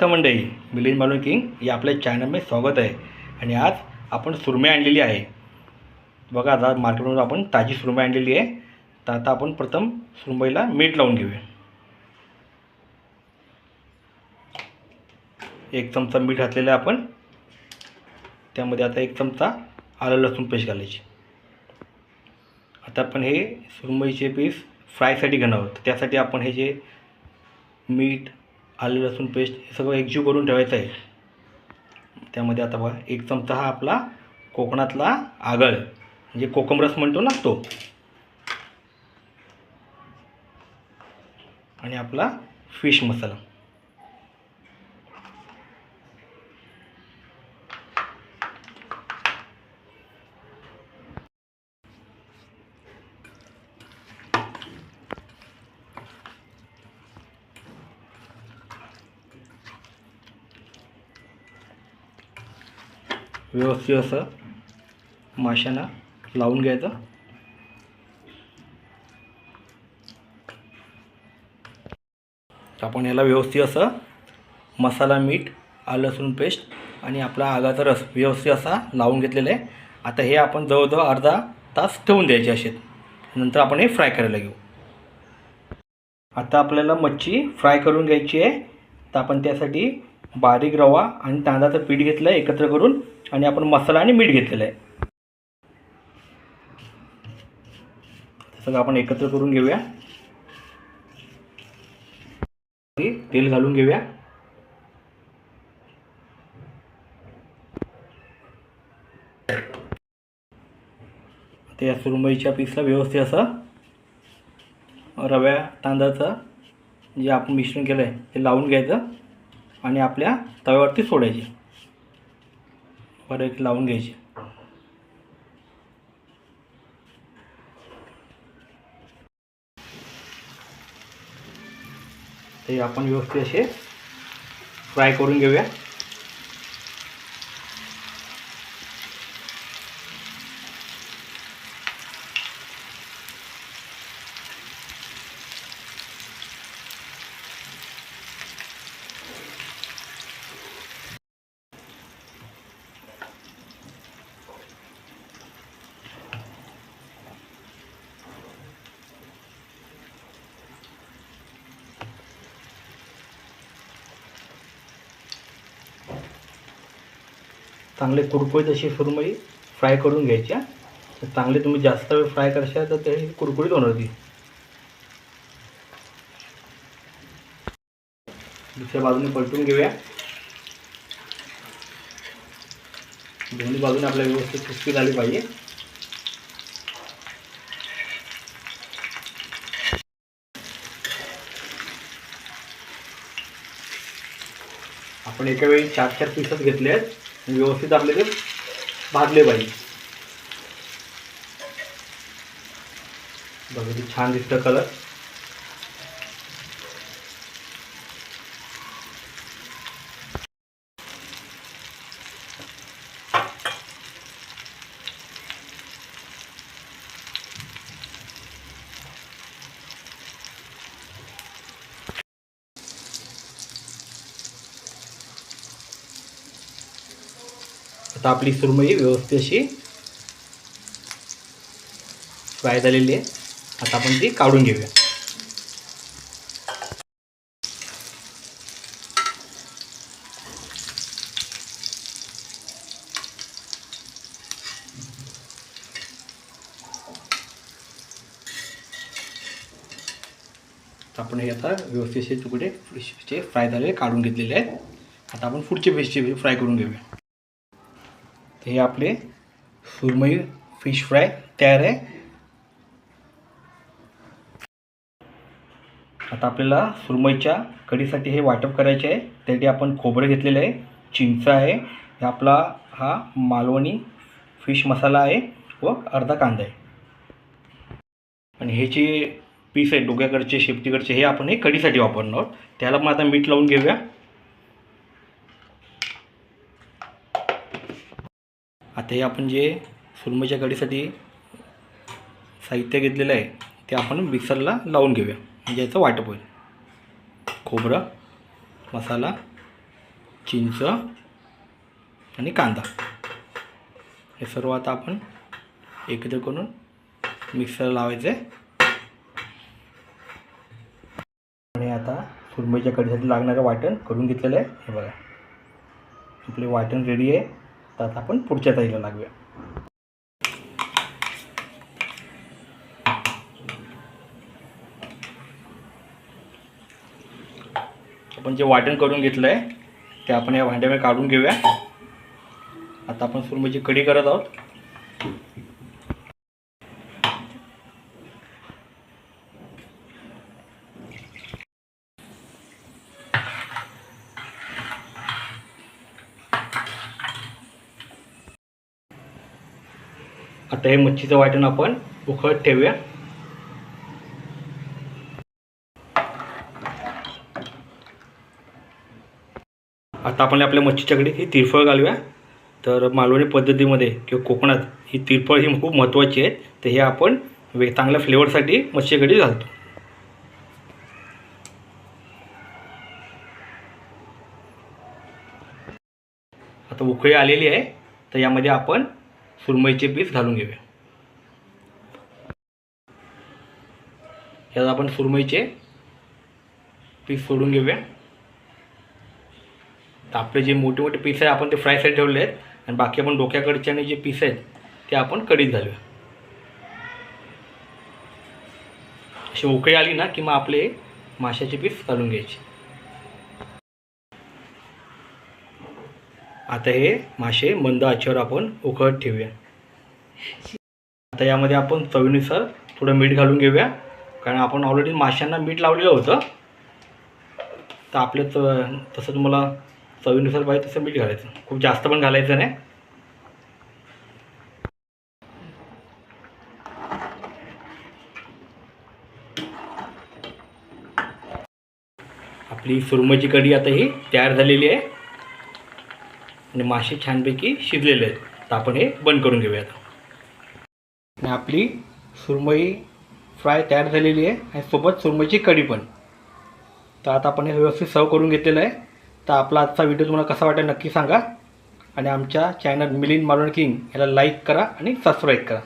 मंडई मंडळी मिलिंद मालून किंग या आपल्या चॅनलमध्ये स्वागत आहे. आणि आज आपण सुरमे आणलेली आहे. बघा आता मार्केटमधून आपण ताजी सुरमे आणलेली आहे. तर आता आपण प्रथम सुरमईला मीठ लावून घेऊया. एक चमचा मीठ घातलेलं आहे आपण. त्यामध्ये आता एक चमचा आलं लसूण पेस्ट घालायची. आता आपण हे सुरमईचे पीस फ्रायसाठी घेणार आहोत. त्यासाठी आपण हे जे मीठ आले लसूण पेस्ट हे सगळं एकजीव करून ठेवायचं आहे. त्यामध्ये आता बघा एक चमचा हा आपला कोकणातला आगळ म्हणजे कोकमरस म्हणतो ना तो. आणि आपला फिश मसाला. व्यवस्थित असं माशांना लावून घ्यायचं. तर आपण याला व्यवस्थित असं मसाला मीठ आलं लसूण पेस्ट आणि आपला आगाचा रस व्यवस्थित असा लावून घेतलेला आहे. आता हे आपण जवळजवळ अर्धा तास ठेवून द्यायचे असे नंतर आपण हे फ्राय करायला घेऊ. आता आपल्याला मच्छी फ्राय करून घ्यायची आहे. तर आपण त्यासाठी बारीक रवा आणि तांदळाचं पीठ घेतलं आहे एकत्र करून. आणि आपण मसाला आणि मीठ घेतलेलं आहे. सगळं आपण एकत्र करून घेऊया. तेल घालून घेऊया. ते या सुरुंबईच्या पीसला व्यवस्थित असं रव्या तांदळाचं जे आपण मिश्रण केलं आहे ते लावून घ्यायचं. आणि आपल्या तव्यावरती सोडायची. बरं एक लावून घ्यायची. ते आपण व्यवस्थित असे फ्राय करून घेऊया. चांगले कुरकुरीत अशी सुरमई फ्राय करून घ्यायच्या तर चांगले तुम्ही जास्त वेळ फ्राय करशाल तर ते कुरकुरीत होणार ती. दुसऱ्या बाजूने पलटून घेऊया. दोन्ही बाजूने आपल्या व्यवस्थित क्रिस्पी झाली पाहिजे. आपण एका वेळी चार चार पीसच घेतले आहेत व्यवस्थित आपले ते भाजले पाहिजे बघा छान दिसतं कलर आता आपली सुरमई व्यवस्थित अशी फ्राय झालेली आहे. आता आपण ती काढून घेऊया. तर आपण हे आता व्यवस्थित असे तुकडे फिशचे फ्राय झालेले काढून घेतलेले आहेत. आता आपण पुढचे फिशचे फ्राय करून घेऊया. तर हे आपले सुरमई फिश फ्राय तयार आहे. आता आपल्याला सुरमईच्या कढीसाठी हे वाटप करायचे आहे. त्यासाठी आपण खोबरं घेतलेलं आहे चिंच आहे हे आपला हा मालवणी फिश मसाला आहे व अर्धा कांदा आहे. आणि हे जे पीस आहे डोक्याकडचे शेपटीकडचे हे आपण हे कढीसाठी वापरणार आहोत. त्याला पण आता मीठ लावून घेऊया. आता हे आपण जे सुरमईच्या कढीसाठी साहित्य घेतलेलं आहे ते आपण मिक्सरला लावून घेऊया. म्हणजे याचं वाटप होईल. खोबरं मसाला चिंच आणि कांदा. हे सर्व आता आपण एकत्र करून मिक्सरला लावायचं. आहे आणि आता सुरमईच्या कढीसाठी लागणारं वाटण करून घेतलेलं आहे. हे बघा. आपले वाटण रेडी आहे. तर आता आपण पुढच्या ताईला लागूया. आपण जे वाटण करून घेतलं आहे ते आपण या भांड्यामध्ये काढून घेऊया. आता आपण सुरमईची कढी करत आहोत. आता हे मच्छीचं वाटण आपण उकळत ठेवूया. आता आपण आपल्या मच्छीच्याकडे ही तिरफळ घालूया. तर मालवणी पद्धतीमध्ये किंवा कोकणात ही तिरफळ ही खूप महत्त्वाची आहे तर हे आपण वे चांगल्या फ्लेवरसाठी मच्छीकडे घालतो. आता उकळी आलेली आहे. तर यामध्ये आपण सुरमईचे पीस घालून घेऊया. यात आपण सुरमईचे पीस सोडून घेऊया. तर आपले जे मोठे मोठे पीस आहे आपण ते फ्रायसाठी ठेवले आहेत. आणि बाकी आपण डोक्याकडचे आणि जे पीस आहेत ते आपण कडीत घालूया. अशी उकळी आली ना की मग आपले माशाचे पीस घालून घ्यायचे. आता हे मासे मंद आचेवर आपण उकळत ठेवूया. आता यामध्ये आपण चवीनुसार थोडं मीठ घालून घेऊया. कारण आपण ऑलरेडी माशांना मीठ लावलेलं होतं. तर आपलं त तसं तुम्हाला चवीनुसार पाहिजे तसं मीठ घालायचं. खूप जास्त पण घालायचं नाही. आपली सुरमची कढी आता ही तयार झालेली आहे. आणि मासे छानपैकी शिजलेले आहेत. तर आपण हे बंद करून घेऊया आणि आपली सुरमई फ्राय तयार झालेली आहे आणि सोबत सुरमईची कढी पण. तर आता आपण हे व्यवस्थित सर्व करून घेतलेलं आहे. तर आपला आजचा व्हिडिओ तुम्हाला कसा वाटेल नक्की सांगा. आणि आमच्या चॅनल मिलिंद मालवण किंग याला लाईक करा आणि सबस्क्राईब करा.